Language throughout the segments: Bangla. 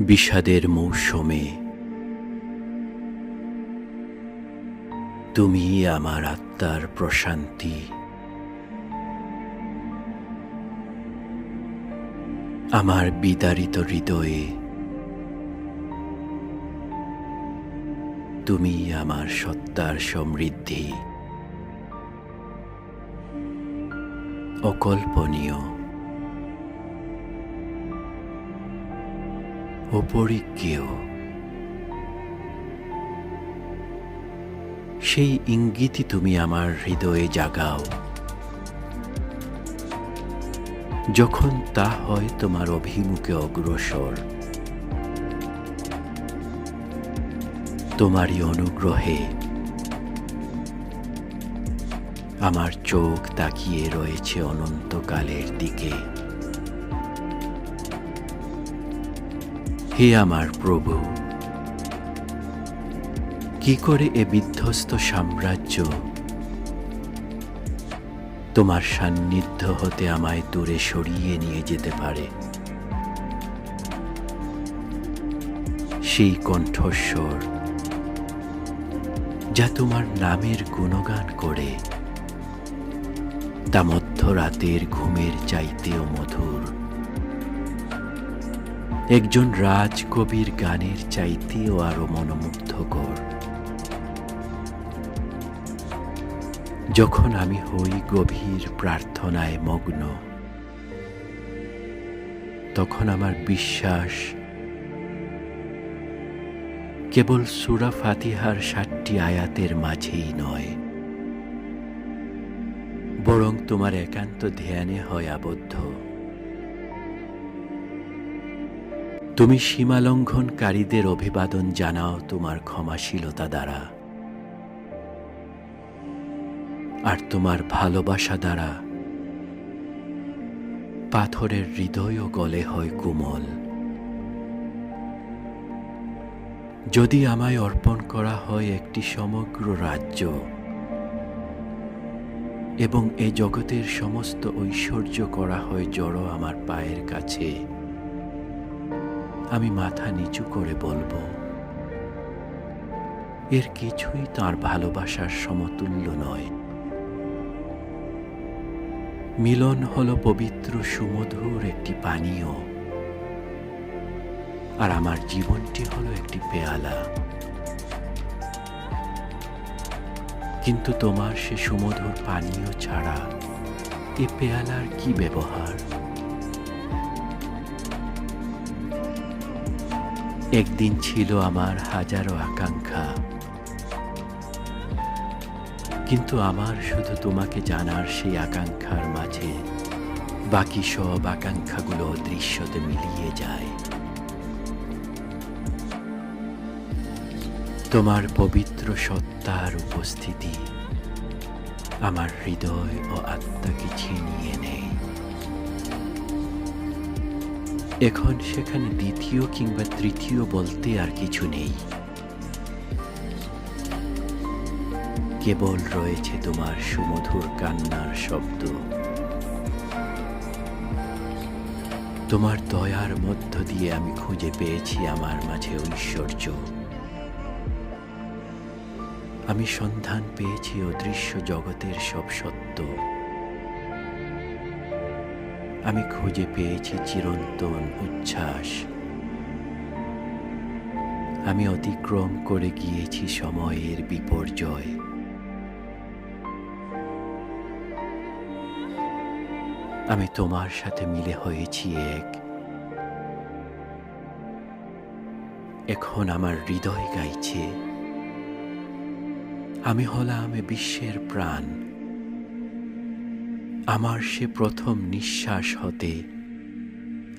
বিষাদের মৌসুমে তুমি আমার আত্মার প্রশান্তি। আমার বিদারিত হৃদয়ে তুমি আমার সত্তার সমৃদ্ধি। অকল্পনীয়। অপরিজ্ঞেয়। সেই ইঙ্গিতই তুমি আমার হৃদয়ে জাগাও। যখন তা হয় তোমার অভিমুখে অগ্রসর। তোমারই অনুগ্রহে। আমার চোখ তাকিয়ে রয়েছে অনন্তকালের দিকে। হে আমার প্রভু, কি করে এ বিধ্বস্ত সাম্রাজ্য তোমার সান্নিধ্য হতে আমায় দূরে সরিয়ে নিয়ে যেতে পারে? সেই কণ্ঠস্বর যা তোমার নামের গুণগান করে, তা মধ্যরাতের ঘুমের চাইতেও মধুর। একজন রাজকবির গানের চাইতেও আরও মনোমুগ্ধকর। যখন আমি হই গভীর প্রার্থনায় মগ্ন, তখন আমার বিশ্বাস কেবল সুরা ফাতিহার ষাটটি আয়াতের মাঝেই নয়। বরং তোমার একান্ত ধ্যানে হয় আবদ্ধ। তুমি সীমালঙ্ঘনকারীদের অভিবাদন জানাও তোমার ক্ষমাশীলতা দ্বারা। আর তোমার ভালোবাসা দ্বারা পাথরের হৃদয়ও গলে হয় কোমল। যদি আমায় অর্পণ করা হয় একটি সমগ্র রাজ্য এবং এ জগতের সমস্ত ঐশ্বর্য করা হয় জড়ো আমার পায়ের কাছে, আমি মাথা নিচু করে বলব, এর কিছুই তার ভালোবাসার সমতুল্য নয়। মিলন হলো পবিত্র সুমধুর একটি পানীয়। আর আমার জীবনটি হলো একটি পেয়ালা। কিন্তু তোমার সে সুমধুর পানীয় ছাড়া এ পেয়ালার কি ব্যবহার? একদিন ছিল আমার হাজারো আকাঙ্ক্ষা। কিন্তু আমার শুধু তোমাকে জানার সেই আকাঙ্ক্ষার মাঝে বাকি সব আকাঙ্ক্ষাগুলো দৃশ্যতে মিলিয়ে যায়। তোমার পবিত্র সত্তার উপস্থিতি আমার হৃদয় ও আত্মাকে ছিনিয়ে নেয়। এখন সেখানে দ্বিতীয় কিংবা তৃতীয় বলতে আর কিছু নেই। কেবল রয়েছে তোমার সুমধুর কান্নার শব্দ। তোমার দয়ার মধ্য দিয়ে আমি খুঁজে পেয়েছি আমার মাঝে ঐশ্বর্য। আমি সন্ধান পেয়েছি অদৃশ্য জগতের সব সত্য। আমি খুঁজে পেয়েছি চিরন্তন উচ্ছ্বাস। আমি অতিক্রম করে গিয়েছি সময়ের বিপর্যয়। আমি তোমার সাথে মিলে হয়েছি এক। এখন আমার হৃদয় গাইছে। আমি হলাম বিশ্বের প্রাণ। আমার সে প্রথম নিঃশ্বাস হতে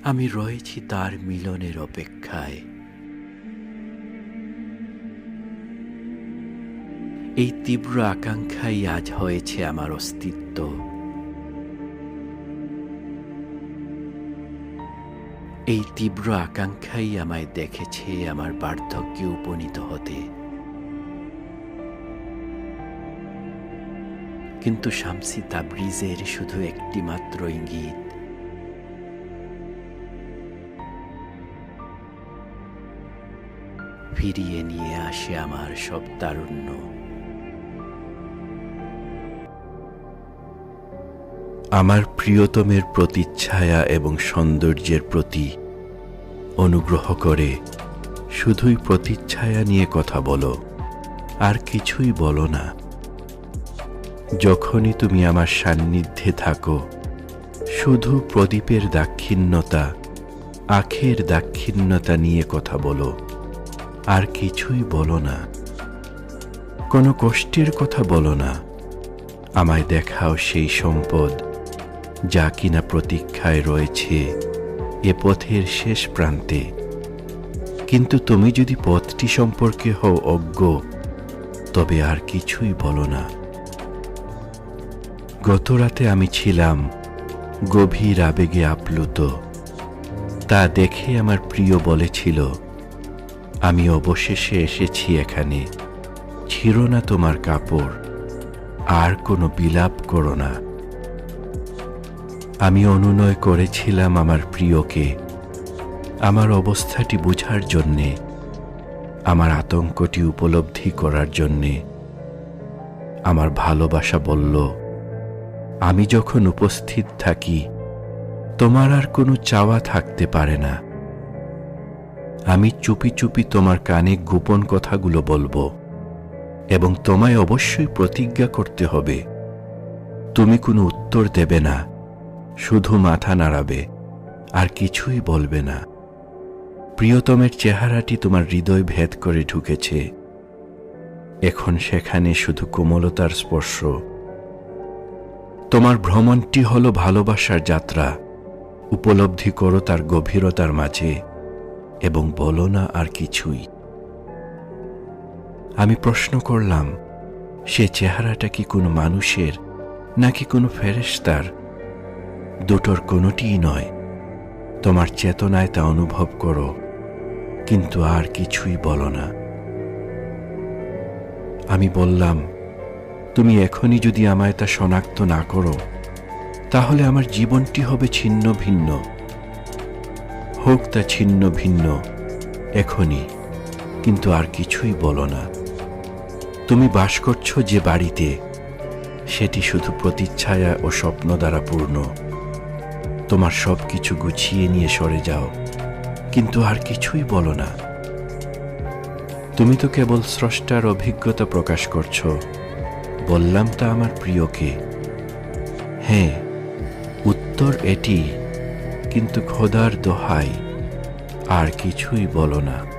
আমি রয়েছি তার মিলনের অপেক্ষায়। এই তীব্র আকাঙ্ক্ষাই আজ হয়েছে আমার অস্তিত্ব। এই তীব্র আকাঙ্ক্ষাই আমায় দেখেছে, আমার বার্ধক্যে উপনীত হতে। কিন্তু শামসি তাবরিজের শুধু একটি মাত্র ইঙ্গিত। ফিরিয়ে নিয়ে আসে আমার সব তারুণ্য। আমার প্রিয়তমের প্রতিচ্ছায়া এবং সৌন্দর্যের প্রতি অনুগ্রহ করে শুধুই প্রতিচ্ছায়া নিয়ে কথা বলো, আর কিছুই বলো না। যখনই তুমি আমার সান্নিধ্যে থাকো, শুধু প্রদীপের দাক্ষিণ্যতা, আখের দাক্ষিণ্যতা নিয়ে কথা বলো, আর কিছুই বলো না। কোনো কষ্টের কথা বলো না। আমায় দেখাও সেই সম্পদ, যা কিনা প্রতীক্ষায় রয়েছে এ পথের শেষ প্রান্তে। কিন্তু তুমি যদি পথটি সম্পর্কে হও অজ্ঞ, তবে আর কিছুই বলো না। গত রাতে আমি ছিলাম গভীর আবেগে আপ্লুত। তা দেখে আমার প্রিয় বলেছিল, আমি অবশেষে এসেছি এখানে। ছিল না তোমার কাপড়। আর কোনো বিলাপ করো না। আমি অনুনয় করেছিলাম আমার প্রিয়কে। আমার অবস্থাটি বুঝার জন্যে, আমার আতঙ্কটি উপলব্ধি করার জন্যে। আমার ভালোবাসা বলল আমি যখন উপস্থিত থাকি, তোমার আর কোনো চাওয়া থাকতে পারে না। আমি চুপি চুপি তোমার কানে গোপন কথাগুলো বলব এবং তোমায় অবশ্যই প্রতিজ্ঞা করতে হবে। তুমি কোনো উত্তর দেবে না, শুধু মাথা নাড়াবে, আর কিছুই বলবে না। প্রিয়তমের চেহারাটি তোমার হৃদয় ভেদ করে ঢুকেছে। এখন সেখানে শুধু কোমলতার স্পর্শ। তোমার ভ্রমণটি হলো ভালোবাসার যাত্রা। উপলব্ধি করো তার গভীরতার মাঝে এবং বলো না আর কিছুই। আমি প্রশ্ন করলাম, সে চেহারাটা কি কোনো মানুষের নাকি কোনো ফেরেশতার? দুটোর কোনোটিই নয়। তোমার চেতনায় তা অনুভব করো, কিন্তু আর কিছুই বলো না। আমি বললাম তুমি এখনই যদি আমায় তা শনাক্ত না করো, তাহলে আমার জীবনটি হবে ছিন্ন ভিন্ন। হোক তা ছিন্ন ভিন্ন, এখনই, কিন্তু আর কিছুই বলো না। তুমি বাস করছ যে বাড়িতে, সেটি শুধু প্রতিচ্ছায়া ও স্বপ্ন দ্বারা পূর্ণ। তোমার সব কিছু গুছিয়ে নিয়ে সরে যাও, কিন্তু আর কিছুই বলো না। তুমি তো কেবল স্রষ্টার অভিজ্ঞতা প্রকাশ করছ। বললাম তা আমার প্রিয়কে। হ্যাঁ উত্তর এটি কিন্তু খোদার দোহাই আর কিছুই বলো না।